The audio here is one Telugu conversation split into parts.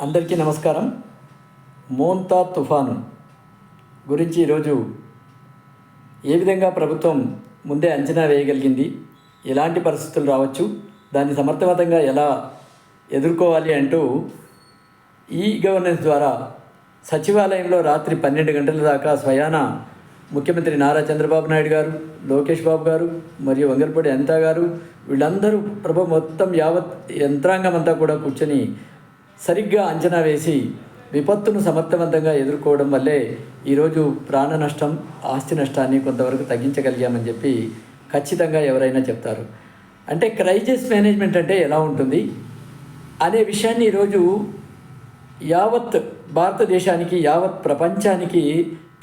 అందరికీ నమస్కారం. మోంతా తుఫాను గురించి ఈరోజు ఏ విధంగా ప్రభుత్వం ముందే అంచనా వేయగలిగింది ఎలాంటి పరిస్థితులు రావచ్చు దాన్ని సమర్థవంతంగా ఎలా ఎదుర్కోవాలి అంటూ ఈ గవర్నెన్స్ ద్వారా సచివాలయంలో రాత్రి పన్నెండు గంటల దాకా స్వయాన ముఖ్యమంత్రి నారా చంద్రబాబు నాయుడు గారు లోకేష్ బాబు గారు మరియు వంగల్పూడి అనిత గారు వీళ్ళందరూ ప్రభు మొత్తం యావత్ యంత్రాంగం అంతా కూడా కూర్చొని సరిగ్గా అంచనా వేసి విపత్తును సమర్థవంతంగా ఎదుర్కోవడం వల్లే ఈరోజు ప్రాణ నష్టం ఆస్తి నష్టాన్ని కొంతవరకు తగ్గించగలిగామని చెప్పి ఖచ్చితంగా ఎవరైనా చెప్తారు. అంటే క్రైసిస్ మేనేజ్మెంట్ అంటే ఎలా ఉంటుంది? అనే విషయాన్ని ఈరోజు యావత్ భారతదేశానికి యావత్ ప్రపంచానికి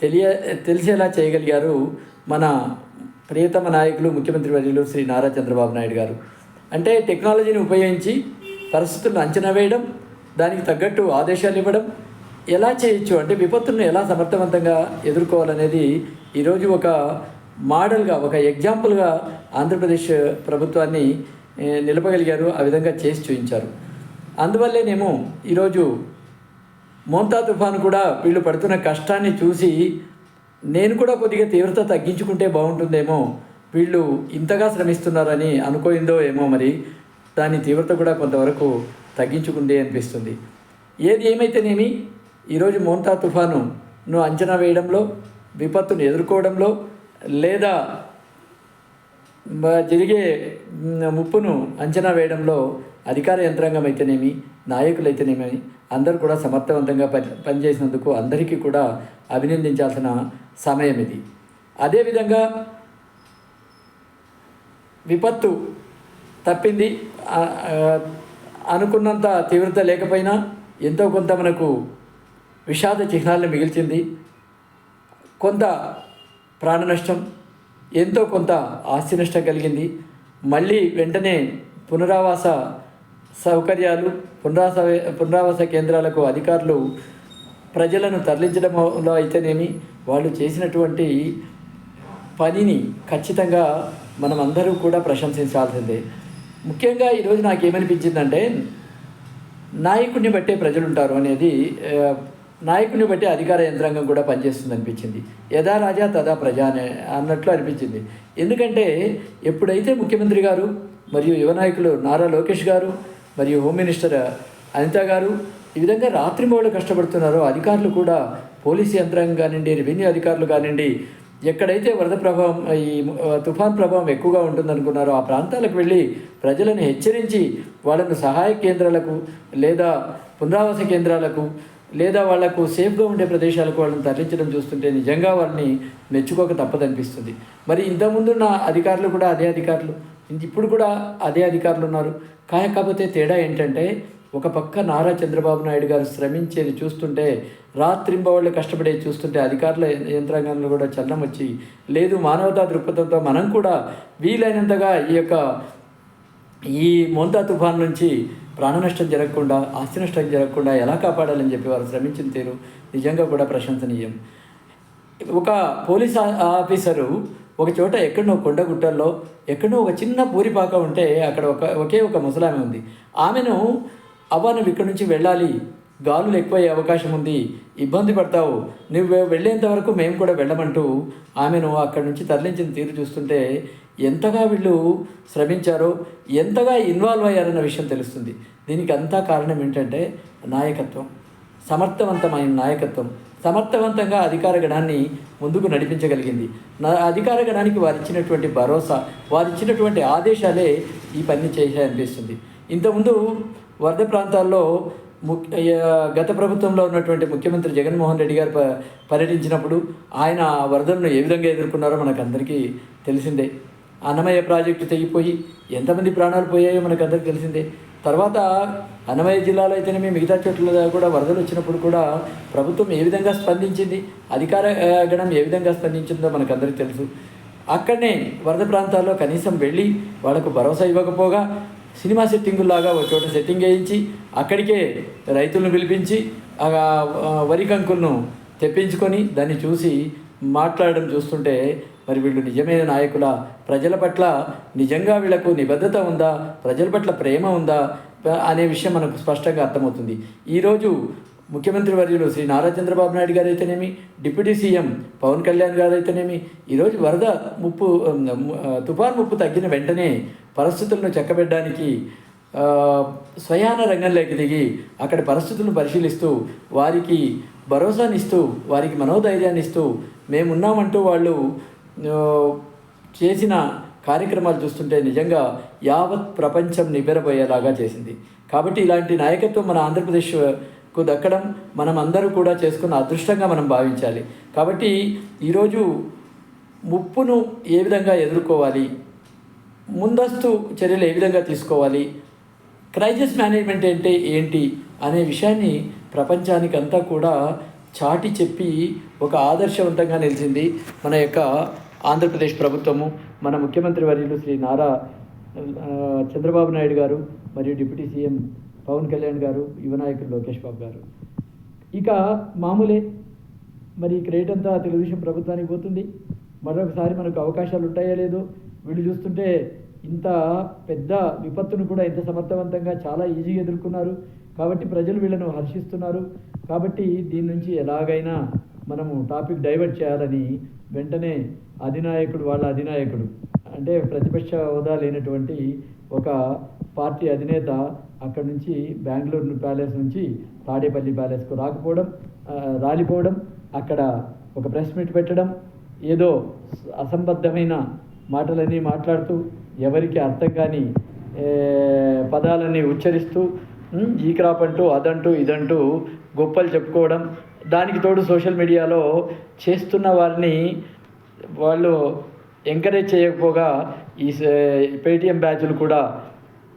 తెలియ తెలిసేలా చేయగలిగారు మన ప్రియతమ నాయకులు ముఖ్యమంత్రి వర్యులు శ్రీ నారా చంద్రబాబు నాయుడు గారు. అంటే టెక్నాలజీని ఉపయోగించి పరిస్థితులను అంచనా వేయడం దానికి తగ్గట్టు ఆదేశాలు ఇవ్వడం ఎలా చేయొచ్చు? అంటే విపత్తులను ఎలా సమర్థవంతంగా ఎదుర్కోవాలనేది ఈరోజు ఒక మోడల్గా ఒక ఎగ్జాంపుల్గా ఆంధ్రప్రదేశ్ ప్రభుత్వాన్ని నిలపగలిగారు ఆ విధంగా చేసి చూపించారు. అందువల్లేనేమో ఈరోజు మోంతా తుఫాను కూడా వీళ్ళు పడుతున్న కష్టాన్ని చూసి నేను కూడా కొద్దిగా తీవ్రత తగ్గించుకుంటే బాగుంటుందేమో వీళ్ళు ఇంతగా శ్రమిస్తున్నారని అనుకోయిందో ఏమో మరి దాని తీవ్రత కూడా కొంతవరకు తగ్గించుకుందే అనిపిస్తుంది. ఏది ఏమైతేనేమి ఈరోజు మోంతా తుఫానును అంచనా వేయడంలో విపత్తును ఎదుర్కోవడంలో లేదా జరిగే ముప్పును అంచనా వేయడంలో అధికార యంత్రాంగం అయితేనేమి నాయకులు అయితేనేమి అందరూ కూడా సమర్థవంతంగా పని పనిచేసినందుకు అందరికీ కూడా అభినందించాల్సిన సమయం ఇది. అదేవిధంగా విపత్తు తప్పింది అనుకున్నంత తీవ్రత లేకపోయినా ఎంతో కొంత మనకు విషాద చిహ్నాలను మిగిల్చింది. కొంత ప్రాణ నష్టం ఎంతో కొంత ఆస్తి నష్టం కలిగింది. మళ్ళీ వెంటనే పునరావాస సౌకర్యాలు పునరావాస పునరావాస కేంద్రాలకు అధికారులు ప్రజలను తరలించడంలో అయితేనేమి వాళ్ళు చేసినటువంటి పనిని ఖచ్చితంగా మనం అందరూ కూడా ప్రశంసించాల్సిందే. ముఖ్యంగా ఈరోజు నాకు ఏమనిపించిందంటే నాయకుడిని బట్టే ప్రజలు ఉంటారు అనేది ఆ, నాయకుడిని బట్టి అధికార యంత్రాంగం కూడా పనిచేస్తుంది అనిపించింది యథా రాజా తదా ప్రజా అనే అన్నట్లు అనిపించింది. ఎందుకంటే ఎప్పుడైతే ముఖ్యమంత్రి గారు మరియు యువ నాయకులు నారా లోకేష్ గారు మరియు హోమ్ మినిస్టర్ అనిత గారు ఈ విధంగా రాత్రింబవళ్ళు కష్టపడుతున్నారో అధికారులు కూడా పోలీసు యంత్రాంగం కానివ్వండి రెవెన్యూ అధికారులు కానివ్వండి ఎక్కడైతే వరద ప్రభావం ఈ తుఫాన్ ప్రభావం ఎక్కువగా ఉంటుందనుకున్నారో ఆ ప్రాంతాలకు వెళ్ళి ప్రజలను హెచ్చరించి వాళ్ళను సహాయ కేంద్రాలకు లేదా పునరావాస కేంద్రాలకు లేదా వాళ్ళకు సేఫ్గా ఉండే ప్రదేశాలకు వాళ్ళని తరలించడం చూస్తుంటే నిజంగా వాళ్ళని మెచ్చుకోక తప్పదనిపిస్తుంది. మరి ఇంతకుముందున్న అధికారులు కూడా అదే అధికారులు. ఇప్పుడు కూడా అదే అధికారులు ఉన్నారు. కాకపోతే తేడా ఏంటంటే ఒక పక్క నారా చంద్రబాబు నాయుడు గారు శ్రమించేది చూస్తుంటే రాత్రింబవళ్ళు కష్టపడేది చూస్తుంటే అధికారుల యంత్రాంగంలో కూడా చలనం వచ్చి లేదు మానవతా దృక్పథంతో మనం కూడా వీలైనంతగా ఈ యొక్క ఈ మోంతా తుఫాన్ నుంచి ప్రాణ నష్టం జరగకుండా ఆస్తి నష్టం జరగకుండా ఎలా కాపాడాలని చెప్పి వారు శ్రమించిన తీరు నిజంగా కూడా ప్రశంసనీయం. ఒక పోలీస్ ఆఫీసరు ఒక చోట ఎక్కడనో కొండగుట్టల్లో ఎక్కడో ఒక చిన్న పూరిపాక ఉంటే అక్కడ ఒక ఒకే ఒక ముసలామె ఉంది. ఆమెను అవ్వ నువ్వు ఇక్కడి నుంచి వెళ్ళాలి. గాలులు ఎక్కువయ్యే అవకాశం ఉంది. ఇబ్బంది పడతావు. నువ్వు వెళ్ళేంత వరకు మేము కూడా వెళ్ళమంటూ ఆమెను అక్కడి నుంచి తరలించిన తీరు చూస్తుంటే ఎంతగా వీళ్ళు శ్రమించారో ఎంతగా ఇన్వాల్వ్ అయ్యారన్న విషయం తెలుస్తుంది. దీనికి అంతా కారణం ఏంటంటే నాయకత్వం. సమర్థవంతమైన నాయకత్వం. సమర్థవంతంగా అధికార గణాన్ని ముందుకు నడిపించగలిగింది. నా అధికార గణానికి వారు ఇచ్చినటువంటి భరోసా వారు ఇచ్చినటువంటి ఆదేశాలే ఈ పని చేశాయనిపిస్తుంది. ఇంతకుముందు వరద ప్రాంతాల్లో ముఖ్య గత ప్రభుత్వంలో ఉన్నటువంటి ముఖ్యమంత్రి జగన్మోహన్ రెడ్డి గారు ప- పర్యటించినప్పుడు ఆయన ఆ వరదలను ఏ విధంగా ఎదుర్కొన్నారో మనకు అందరికీ తెలిసిందే. అన్నమయ్య ప్రాజెక్టు తెగిపోయి ఎంతమంది ప్రాణాలు పోయాయో మనకు అందరికీ తెలిసిందే. తర్వాత అన్నమయ్య జిల్లాలో అయితేనేమి మిగతా చోట్ల కూడా వరదలు వచ్చినప్పుడు కూడా ప్రభుత్వం ఏ విధంగా స్పందించింది అధికార గణం ఏ విధంగా స్పందించిందో మనకు అందరికీ తెలుసు. అక్కడనే వరద ప్రాంతాల్లో కనీసం వెళ్ళి వాళ్ళకు భరోసా ఇవ్వకపోగా సినిమా సెట్టింగుల్లాగా ఒక చోట సెట్టింగ్ వేయించి అక్కడికే రైతులను పిలిపించి ఆ వరి కంకులను తెప్పించుకొని దాన్ని చూసి మాట్లాడడం చూస్తుంటే మరి వీళ్ళు నిజమైన నాయకుల? ప్రజల పట్ల నిజంగా వీళ్ళకు నిబద్ధత ఉందా? ప్రజల పట్ల ప్రేమ ఉందా? అనే విషయం మనకు స్పష్టంగా అర్థమవుతుంది. ఈరోజు ముఖ్యమంత్రి వర్యులు శ్రీ నారా చంద్రబాబు నాయుడు గారు అయితేనేమి డిప్యూటీ సీఎం పవన్ కళ్యాణ్ గారు అయితేనేమి ఈరోజు వరద ముప్పు తుఫాన్ ముప్పు తగ్గిన వెంటనే పరిస్థితులను చక్కబెట్టడానికి స్వయాన రంగంలోకి దిగి అక్కడ పరిస్థితులను పరిశీలిస్తూ వారికి భరోసానిస్తూ వారికి మనోధైర్యాన్ని ఇస్తూ మేమున్నామంటూ వాళ్ళు చేసిన కార్యక్రమాలు చూస్తుంటే నిజంగా యావత్ ప్రపంచం నివ్వెరపోయేలాగా చేసింది. కాబట్టి ఇలాంటి నాయకత్వం మన ఆంధ్రప్రదేశ్ కు దక్కడం మనం అందరూ కూడా చేసుకున్న అదృష్టంగా మనం భావించాలి. కాబట్టి ఈరోజు ముప్పును ఏ విధంగా ఎదుర్కోవాలి? ముందస్తు చర్యలు ఏ విధంగా తీసుకోవాలి? క్రైసిస్ మేనేజ్మెంట్ అంటే ఏంటి? అనే విషయాన్ని ప్రపంచానికంతా కూడా చాటి చెప్పి ఒక ఆదర్శవంతంగా నిలిచింది మన యొక్క ఆంధ్రప్రదేశ్ ప్రభుత్వము. మన ముఖ్యమంత్రి వర్యులు శ్రీ నారా చంద్రబాబు నాయుడు గారు మరియు డిప్యూటీ సీఎం పవన్ కళ్యాణ్ గారు యువనాయకుడు లోకేష్ బాబు గారు. ఇక మామూలే. మరి క్రెడిట్ అంతా తెలుగుదేశం ప్రభుత్వానికి పోతుంది. మరొకసారి మనకు అవకాశాలు ఉంటాయో లేదో వీళ్ళు చూస్తుంటే ఇంత పెద్ద విపత్తును కూడా ఇంత సమర్థవంతంగా చాలా ఈజీగా ఎదుర్కొన్నారు. కాబట్టి ప్రజలు వీళ్ళను హర్షిస్తున్నారు. కాబట్టి దీని నుంచి ఎలాగైనా మనము టాపిక్ డైవర్ట్ చేయాలని వెంటనే అధినాయకుడు వాళ్ళ అధినాయకుడు అంటే ప్రతిపక్ష హోదా లేనటువంటి ఒక పార్టీ అధినేత అక్కడ నుంచి బెంగళూరు ప్యాలెస్ నుంచి తాడేపల్లి ప్యాలెస్కు రాకపోవడం రాలిపోవడం అక్కడ ఒక ప్రెస్ మీట్ పెట్టడం ఏదో అసంబద్ధమైన మాటలన్నీ మాట్లాడుతూ ఎవరికి అర్థం కాని పదాలన్నీ ఉచ్చరిస్తూ ఈ క్రాప్ అంటూ అదంటూ ఇదంటూ గొప్పలు చెప్పుకోవడం దానికి తోడు సోషల్ మీడియాలో చేస్తున్న వారిని వాళ్ళు ఎంకరేజ్ చేయకపోగా ఈ స- బ్యాచ్లు కూడా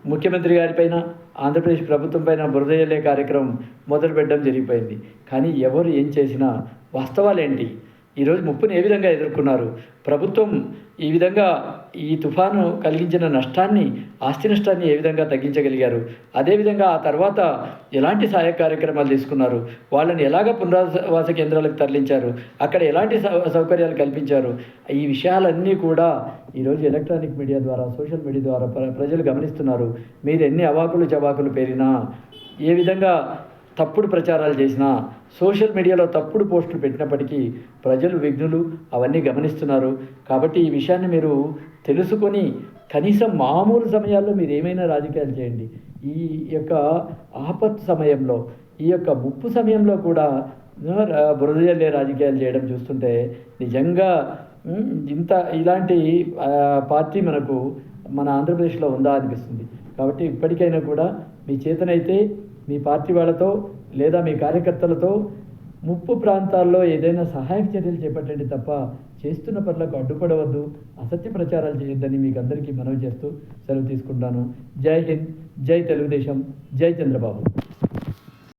ముఖ్యమంత్రి గారిపైన ఆంధ్రప్రదేశ్ ప్రభుత్వం పైన బురదయ్యలే కార్యక్రమం మొదలు పెట్టడం జరిగిపోయింది. కానీ ఎవరు ఏం చేసినా వాస్తవాలు ఏంటి ఈరోజు ముప్పును ఏ విధంగా ఎదుర్కొన్నారు? ప్రభుత్వం ఈ విధంగా ఈ తుఫాను కలిగించిన నష్టాన్ని ఆస్తి నష్టాన్ని ఏ విధంగా తగ్గించగలిగారు? అదేవిధంగా ఆ తర్వాత ఎలాంటి సహాయ కార్యక్రమాలు తీసుకున్నారు? వాళ్ళని ఎలాగ పునరావాస కేంద్రాలకు తరలించారు? అక్కడ ఎలాంటి సౌ- సౌకర్యాలు కల్పించారు? ఈ విషయాలన్నీ కూడా ఈరోజు ఎలక్ట్రానిక్ మీడియా ద్వారా సోషల్ మీడియా ద్వారా ప్ర- ప్రజలు గమనిస్తున్నారు. మీరు ఎన్ని అవాకులు చవాకులు పేరినా ఏ విధంగా తప్పుడు ప్రచారాలు చేసినా సోషల్ మీడియాలో తప్పుడు పోస్టులు పెట్టినప్పటికీ ప్రజలు విఘ్నులు అవన్నీ గమనిస్తున్నారు. కాబట్టి ఈ విషయాన్ని మీరు తెలుసుకొని కనీసం మామూలు సమయాల్లో మీరు ఏమైనా రాజకీయాలు చేయండి. ఈ యొక్క ఆపత్ సమయంలో ఈ యొక్క ముప్పు సమయంలో కూడా బురదజల్లే బురద జల్లే రాజకీయాలు చేయడం చూస్తుంటే నిజంగా ఇంత ఇలాంటి పార్టీ మనకు మన ఆంధ్రప్రదేశ్లో ఉందా అనిపిస్తుంది. కాబట్టి ఇప్పటికైనా కూడా మీ చేతనైతే మీ పార్టీ వాళ్ళతో లేదా మీ కార్యకర్తలతో ముప్పు ప్రాంతాల్లో ఏదైనా సహాయక చర్యలు చేపట్టండి తప్ప చేస్తున్న పనులకు అడ్డుపడవద్దు అసత్య ప్రచారాలు చేయొద్దని మీకు అందరికీ మనవి చేస్తూ సెలవు తీసుకుంటాను. జై హింద్ జై తెలుగుదేశం జై చంద్రబాబు.